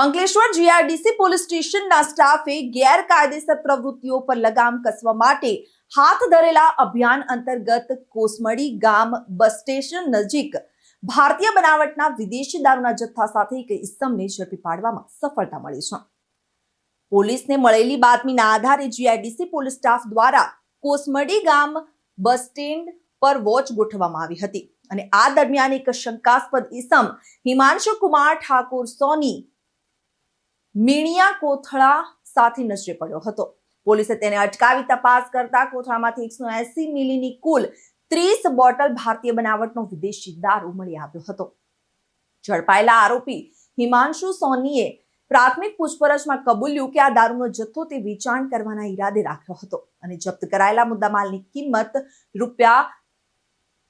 Ankleshwar GRDC police સ્ટેશનના સ્ટાફે ગેરકાયદેસર પ્રવૃત્તિઓ પર લગામ કસવા માટે હાથ ધરેલા અભિયાન અંતર્ગત કોસમડી ગામ બસ સ્ટેશન નજીક ભારતીય બનાવટના વિદેશી દારૂના જથ્થા સાથે એક ઇસમને ઝડપી પાડવામાં સફળતા મળી છે. પોલીસને મળેલી બાતમીના આધારે જીઆઈડીસી પોલીસ સ્ટાફ દ્વારા કોસમડી ગામ બસ સ્ટેન્ડ પર વોચ ગોઠવવામાં આવી હતી અને આ દરમિયાન એક શંકાસ્પદ ઇસમ હિમાંશુ કુમાર ઠાકોર સોની મીણિયા કોથળા સાથે નજરે પડ્યો હતો. પોલીસે તેને અટકાવી તપાસ કરતા કોથળામાંથી એકસો એસી મિલીની કુલ ત્રીસ બોટલ ભારતીય બનાવટનો વિદેશી દારૂ મળી આવ્યો હતો. ઝડપાયેલા આરોપી હિમાંશુ સોનીએ પ્રાથમિક પૂછપરછમાં કબૂલ્યું કે આ દારૂનો જથ્થો તે વેચાણ કરવાના ઈરાદે રાખ્યો હતો અને જપ્ત કરાયેલા મુદ્દામાલની કિંમત રૂપિયા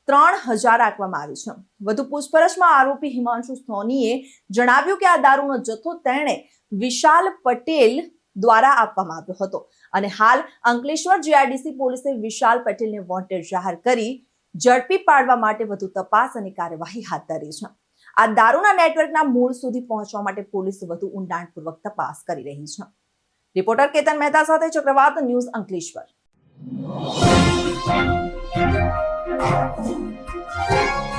ત્રણ હજાર આપવામાં આવી છે. વધુ પૂછપરછમાં આરોપી હિમાંશુ સોનીએ જણાવ્યું કે આ દારૂનો જથ્થો તેણે વિશાલ પટેલ દ્વારા આપવામાં આવ્યો હતો. અને હાલ અંકલેશ્વર જીઆરડીસી પોલીસે વિશાલ પટેલને વોન્ટેડ જાહેર કરી ઝડપી પાડવા માટે વધુ તપાસ અને કાર્યવાહી હાથ ધરી છે. આ દારૂના નેટવર્કના મૂળ સુધી પહોંચવા માટે પોલીસ વધુ ઊંડાણપૂર્વક તપાસ કરી રહી છે. રિપોર્ટર કેતન મહેતા સાથે ચક્રવાત ન્યૂઝ અંકલેશ્વર. Thank you.